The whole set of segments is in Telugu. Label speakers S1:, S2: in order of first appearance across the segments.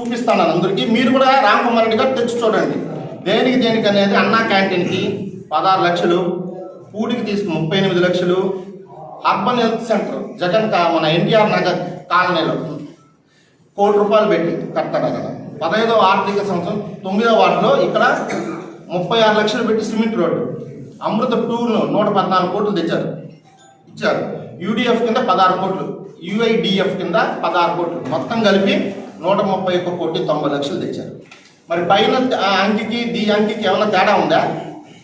S1: చూపిస్తాను అందరికీ. మీరు కూడా రామ్ కుమార్ రెడ్డి గారు తెచ్చి చూడండి. దేనికి దేనికి అనేది అన్నా క్యాంటీన్కి పదహారు లక్షలు కూడికి తీసుకు ముప్పై ఎనిమిది లక్షలు అర్బన్ హెల్త్ సెంటర్ జగన్ కా మన ఎన్టీఆర్ నగర్ కాలనీలో కోటి రూపాయలు పెట్టి కట్టాడు అక్కడ పదహైదవ ఆర్థిక సంవత్సరం తొమ్మిదవ వార్డులో ఇక్కడ ముప్పై ఆరు లక్షలు పెట్టి సిమెంట్ రోడ్డు. అమృత టూర్ను నూట పద్నాలుగు కోట్లు తెచ్చారు. ఇచ్చారు. యూడిఎఫ్ కింద పదహారు కోట్లు యుఐడిఎఫ్ కింద పదహారు కోట్లు. మొత్తం కలిపి నూట ముప్పై ఒక్క కోటి తొంభై లక్షలు తెచ్చారు. మరి పైన ఆ అంకికి దీ అంకికి ఏమైనా తేడా ఉందా?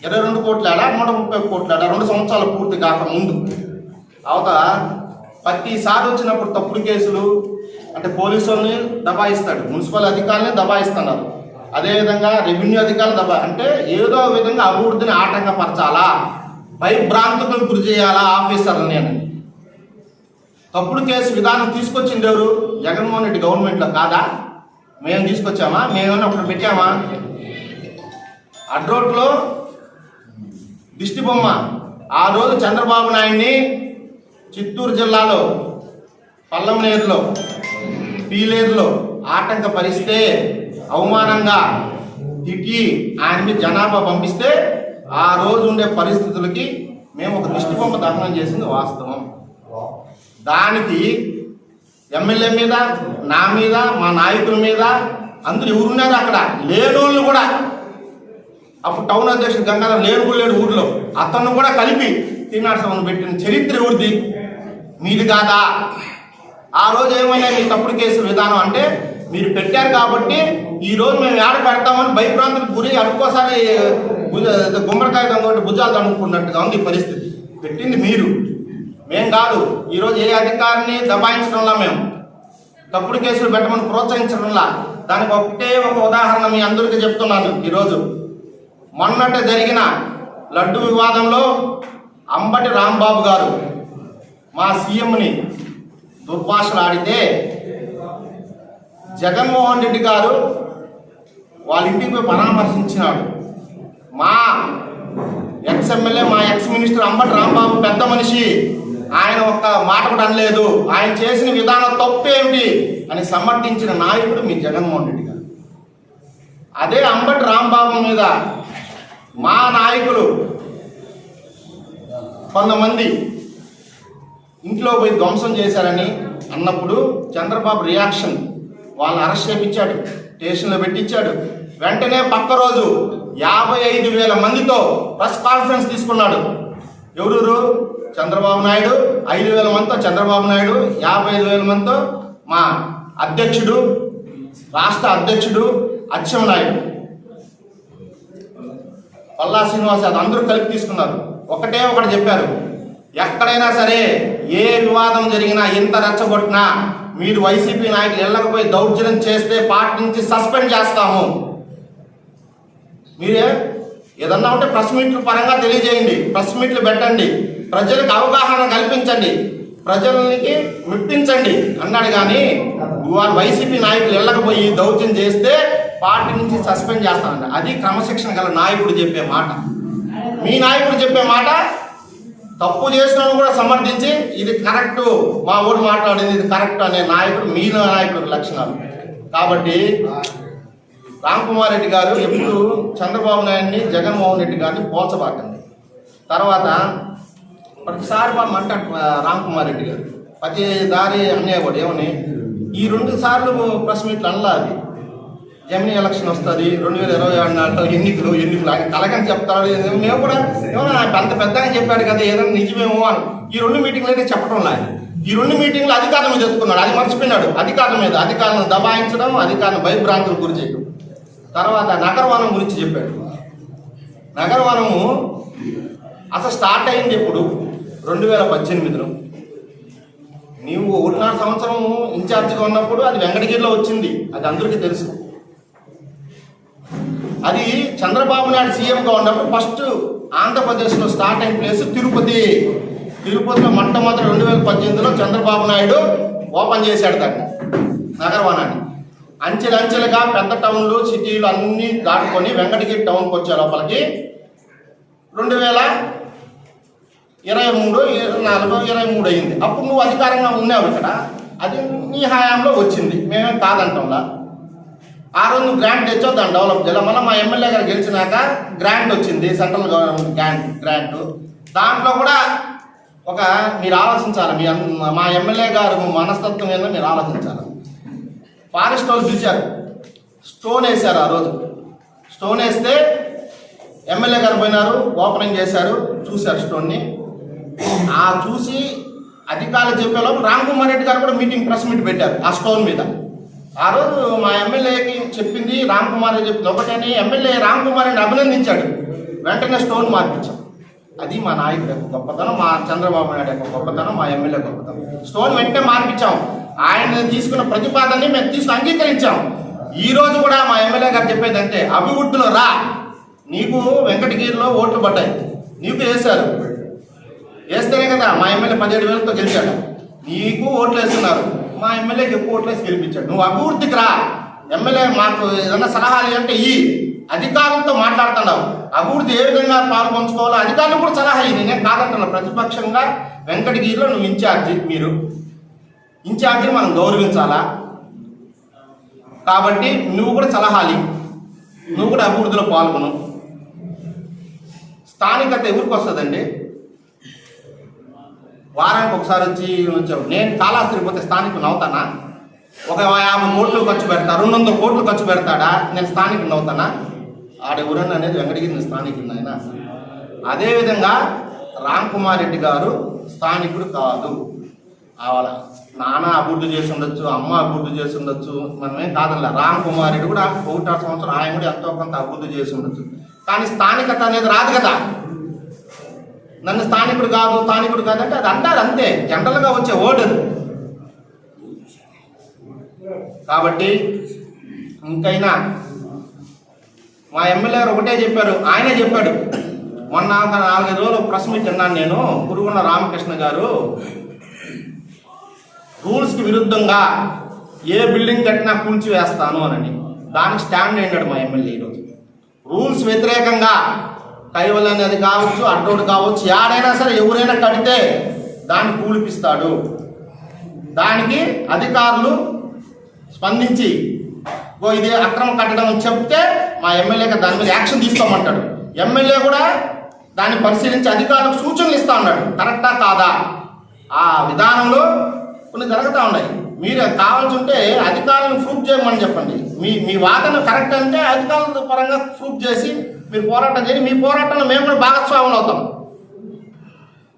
S1: ఇరవై రెండు కోట్లు ఆడా నూట ముప్పై ఒక్క కోట్లు ఆడా రెండు సంవత్సరాలు పూర్తి కాక ముందు. అవత? ప్రతిసారి వచ్చినప్పుడు తప్పుడు కేసులు అంటే పోలీసు వాళ్ళని దబాయిస్తాడు. మున్సిపల్ అధికారులని దబాయిస్తున్నారు. అదేవిధంగా రెవెన్యూ అధికారులు దబా అంటే ఏదో విధంగా అభివృద్ధిని ఆటంకపరచాలా? భయభ్రాంతులకు గురి చేయాలా ఆఫీసర్లని అని. తప్పుడు కేసు విధానం తీసుకొచ్చింది ఎవరు? జగన్మోహన్ రెడ్డి గవర్నమెంట్లో కాదా? మేము తీసుకొచ్చామా? మేమేమన్నా అప్పుడు పెట్టామా? అడ్రోట్లో దిష్టి బొమ్మ. ఆ రోజు చంద్రబాబు నాయుడిని చిత్తూరు జిల్లాలో పల్లంనేరులో పీలేరులో ఆటంకపరిస్తే అవమానంగా తిట్టి ఆయన మీద జనాభా పంపిస్తే ఆ రోజు ఉండే పరిస్థితులకి మేము ఒక దిష్టి బొమ్మ దహనం చేసింది వాస్తవం. దానికి ఎమ్మెల్యే మీద నా మీద మా నాయకుల మీద అందరూ ఎవరున్నారు అక్కడ? లేనోళ్ళు కూడా. అప్పుడు టౌన్ అధ్యక్షుడు గంగాధర్ లేడు కూడా లేడు ఊర్లో. అతను కూడా కలిపి తిన్నాడు పెట్టిన చరిత్ర ఎవరిది? మీది కాదా? ఆ రోజు ఏమైనా మీ తప్పుడు కేసు విధానం అంటే మీరు పెట్టారు కాబట్టి ఈ రోజు మేము ఏడ పెడతామని భయప్రాంతానికి గురి అనుకోసారి గుమ్మడికాయ భుజాలు అనుకున్నట్టుగా ఉంది పరిస్థితి. పెట్టింది మీరు. మేం కాదు. ఈరోజు ఏ అధికారిని దబాయించడంలా మేము తప్పుడు కేసులు పెట్టమని ప్రోత్సహించడంలా. దానికి ఒకటే ఒక ఉదాహరణ మీ అందరికీ చెప్తున్నాను ఈరోజు. మొన్నట జరిగిన లడ్డు వివాదంలో అంబటి రాంబాబు గారు మా సీఎంని దుర్భాషలు ఆడితే జగన్మోహన్ రెడ్డి గారు వాళ్ళ ఇంటికి పోయి పరామర్శించినాడు. మా ఎక్స్ ఎమ్మెల్యే మా ఎక్స్ మినిస్టర్ అంబటి రాంబాబు పెద్ద మనిషి. ఆయన ఒక్క మాట కూడా అనలేదు. ఆయన చేసిన విధానం తప్పేమిటి అని సమర్థించిన నాయకుడు మీ జగన్మోహన్ రెడ్డి గారు. అదే అంబటి రాంబాబు మీద మా నాయకులు కొంతమంది ఇంట్లో పోయి ధ్వంసం చేశారని అన్నప్పుడు చంద్రబాబు రియాక్షన్ వాళ్ళని అరెస్ట్ చేయించాడు స్టేషన్లో పెట్టించాడు. వెంటనే పక్క రోజు యాభై ఐదు వేల మందితో ప్రెస్ కాన్ఫరెన్స్ తీసుకున్నాడు. ఎవరూరు? చంద్రబాబు నాయుడు ఐదు వేల మందితో చంద్రబాబు నాయుడు యాభై ఐదు వేల మందితో మా అధ్యక్షుడు రాష్ట్ర అధ్యక్షుడు అచ్చెన్నాయుడు పల్లా శ్రీనివాస్ యాదవ్ అందరూ కలిపి తీసుకున్నారు. ఒకటే ఒకటి చెప్పారు. ఎక్కడైనా సరే ఏ వివాదం జరిగినా ఎంత రెచ్చగొట్టినా మీరు వైసీపీ నాయకులు వెళ్ళకపోయి దౌర్జన్యం చేస్తే పార్టీ నుంచి సస్పెండ్ చేస్తాము. మీరే ఏదన్నా ఉంటే ప్రెస్ మీట్ల పరంగా తెలియజేయండి. ప్రెస్ మీట్లు పెట్టండి. ప్రజలకు అవగాహన కల్పించండి. ప్రజలకి మెప్పించండి అన్నాడు కానీ వారు వైసీపీ నాయకులు వెళ్ళకపోయి దౌత్యం చేస్తే పార్టీ నుంచి సస్పెండ్ చేస్తానంట అది క్రమశిక్షణ గల నాయకుడు చెప్పే మాట. మీ నాయకుడు చెప్పే మాట తప్పు చేసిన కూడా సమర్థించి ఇది కరెక్ట్ మా ఊరు మాట్లాడింది ఇది కరెక్ట్ అనే నాయకుడు మీ నాయకుడు లక్షణాలు. కాబట్టి రామ్కుమార్ రెడ్డి గారు ఎప్పుడు చంద్రబాబు నాయుడిని జగన్మోహన్ రెడ్డి గారిని పోల్చబాకండి. తర్వాత ప్రతిసారి మా మంట రామ్ కుమార్ రెడ్డి గారు. ప్రతి దారి అనేవాడు ఏమని ఈ రెండు సార్లు ప్రెస్ మీట్లు అనలా అది. జమినీ ఎలక్షన్ వస్తుంది రెండు వేల ఇరవై ఆరు నాటిలో ఎన్నికలు ఎన్నికలు ఆయన కలగని చెప్తాడు ఏదో మేము కూడా ఏమన్నా అంత పెద్దగా చెప్పాడు కదా ఏదైనా నిజమేమో అని. ఈ రెండు మీటింగ్లు అయితే చెప్పడం లేదు. ఈ రెండు మీటింగ్లు అధికారం మీద ఎత్తుకున్నాడు. అది మర్చిపోయినాడు. అధికారం మీద అధికారులను దబాయించడం అధికారులను భయభ్రాంతులకు గురి చేయడం. తర్వాత నగరవనం గురించి చెప్పాడు. నగరవనము అసలు స్టార్ట్ అయింది ఎప్పుడు? రెండు వేల పద్దెనిమిదిలో. నీవు ఒకటిన్నర సంవత్సరం ఇన్ఛార్జిగా ఉన్నప్పుడు అది వెంకటగిరిలో వచ్చింది. అది అందరికీ తెలుసు. అది చంద్రబాబు నాయుడు సీఎంగా ఉన్నప్పుడు ఫస్ట్ ఆంధ్రప్రదేశ్లో స్టార్ట్ అయిన ప్లేస్ తిరుపతి. తిరుపతిలో మొట్టమొదటి రెండు వేల పద్దెనిమిదిలో చంద్రబాబు నాయుడు ఓపెన్ చేశాడు దాన్ని. నగరవనాన్ని అంచెలంచెలుగా పెద్ద టౌన్లు సిటీలు అన్నీ దాటుకొని వెంకటగిరి టౌన్కి వచ్చే లోపలికి రెండు వేల ఇరవై మూడు ఇరవై నాలుగో ఇరవై మూడు అయింది. అప్పుడు నువ్వు అధికారంగా ఉన్నావు ఇక్కడ. అది నీ హయాంలో వచ్చింది. మేమేం కాదంటాంలా? ఆ రోజు నువ్వు గ్రాంట్ తెచ్చావు దాన్ని డెవలప్ చేయాలి మళ్ళీ మా ఎమ్మెల్యే గారు గెలిచినాక గ్రాంట్ వచ్చింది సెంట్రల్ గవర్నమెంట్ గ్రాంట్ గ్రాంట్. దాంట్లో కూడా ఒక మీరు ఆలోచించాలి. మీ మా ఎమ్మెల్యే గారు మనస్తత్వం ఏందో మీరు ఆలోచించాలి. ఫారెస్ట్ వాళ్ళు పిలిచారు. స్టోన్ వేశారు ఆ రోజు. స్టోన్ వేస్తే ఎమ్మెల్యే గారు పోయినారు ఓపెనింగ్ చేశారు చూశారు స్టోన్ని. ఆ చూసి అధికారులు చెప్పేలోపు రామ్కుమార్ రెడ్డి గారు కూడా మీటింగ్ ప్రెస్ మీట్ పెట్టారు ఆ స్టోన్ మీద. ఆ రోజు మా ఎమ్మెల్యేకి చెప్పింది రామ్ కుమార్ రెడ్డి చెప్పింది. ఒకటని ఎమ్మెల్యే రామ్ కుమార్ రెడ్డి అభినందించాడు. వెంటనే స్టోన్ మార్పించాం. అది మా నాయకుడు యొక్క గొప్పతనం మా చంద్రబాబు నాయుడు యొక్క గొప్పతనం మా ఎమ్మెల్యే గొప్పతనం. స్టోన్ వెంటనే మార్పించాం. ఆయన తీసుకున్న ప్రతిపాదనని మేము తీసుకుని అంగీకరించాం. ఈ రోజు కూడా మా ఎమ్మెల్యే గారు చెప్పేది అంటే అభివృద్ధిలో రా. నీకు వెంకటగిరిలో ఓట్లు పడ్డాయి. నీకు వేశారు. వేస్తేనే కదా మా ఎమ్మెల్యే పదిహేడు వేలతో గెలిచాడు. నీకు ఓట్లు వేస్తున్నారు. మా ఎమ్మెల్యేకి ఎక్కువ ఓట్లు వేసి గెలిపించాడు. నువ్వు అభివృద్ధికి రా. ఎమ్మెల్యే మాకు ఏదైనా సలహాలు అంటే ఈ అధికారులతో మాట్లాడుతున్నావు. అభివృద్ధి ఏ విధంగా పాల్పంచుకోవాలో అధికారులు కూడా సలహా ఇది నేను కాదంటున్నా. ప్రతిపక్షంగా వెంకటగిరిలో నువ్వు ఇన్ఛార్జి మీరు. ఇన్ఛార్జిని మనం గౌరవించాలా? కాబట్టి నువ్వు కూడా సలహాలి నువ్వు కూడా అభివృద్ధిలో పాల్గొను. స్థానికత ఎవరికి వస్తుందండి? వారానికి ఒకసారి వచ్చి నేను కాళాస్త్రి పోతే స్థానికులు అవుతానా ఒక యాభై కోట్లు ఖర్చు పెడతా రెండు వందల కోట్లు ఖర్చు పెడతాడా? నేను స్థానికుని అవుతానా ఆడెవరన్నా అనేది వెంకటగిరి స్థానికుని ఆయన. అదేవిధంగా రామ్ కుమార్ రెడ్డి గారు స్థానికుడు కాదు. ఆవాల నాన్న అభివృద్ధి చేసి ఉండొచ్చు అమ్మ అభివృద్ధి చేసి ఉండొచ్చు మనమేం కాదల్లా రామ్ కుమార్ రెడ్డి కూడా ఒకటో సంవత్సరం ఆయన కూడా ఎంతో కొంత అభివృద్ధి చేసి ఉండొచ్చు. కానీ స్థానికత అనేది రాదు కదా. నన్ను స్థానికుడు కాదు స్థానికుడు కాదంటే అది అంటారు అంతే. జనరల్గా వచ్చే ఓటు అది. కాబట్టి ఇంకైనా మా ఎమ్మెల్యే గారు ఒకటే చెప్పారు ఆయనే చెప్పాడు. మొన్న ఒక నాలుగైదు రోజులు ప్రెస్ మీట్ విన్నాను నేను గురుగున్న రామకృష్ణ గారు రూల్స్కి విరుద్ధంగా ఏ బిల్డింగ్ కట్టినా కూల్చి వేస్తాను అని. దానికి స్టాండ్ అయినాడు మా ఎమ్మెల్యే ఈరోజు. రూల్స్ వ్యతిరేకంగా కైవల్ అనేది కావచ్చు అడ్డోడు కావచ్చు యాడైనా సరే ఎవరైనా కడితే దాన్ని కూలిపిస్తాడు. దానికి అధికారులు స్పందించి ఓ ఇది అక్రమ కట్టడం అని చెప్తే మా ఎమ్మెల్యేగా దాని మీద యాక్షన్ తీసుకోమంటాడు. ఎమ్మెల్యే కూడా దాన్ని పరిశీలించి అధికారులకు సూచనలు ఇస్తా ఉన్నాడు. కరెక్టా కాదా? ఆ విధానంలో కొన్ని జరుగుతూ ఉన్నాయి. మీరు కావాల్సి ఉంటే అధికారులను ప్రూఫ్ చేయమని చెప్పండి. మీ మీ వాదన కరెక్ట్ అంటే అధికారుల పరంగా ప్రూఫ్ చేసి మీరు పోరాటం చేయండి. మీ పోరాటంలో మేము కూడా భాగస్వాములు అవుతాం.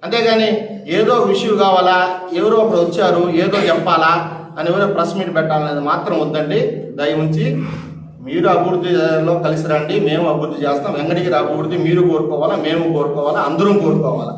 S1: అంతేగాని ఏదో ఇష్యూ కావాలా? ఎవరో ఒకరు వచ్చారు ఏదో చెప్పాలా? అని ఎవరో ప్రెస్ మీట్ పెట్టాలనేది మాత్రం వద్దండి. దయ ఉంచి మీరు అభివృద్ధిలో కలిసి రండి. మేము అభివృద్ధి చేస్తాం. వెంకటగిరి అభివృద్ధి మీరు కోరుకోవాలా మేము కోరుకోవాలా అందరం కోరుకోవాలా.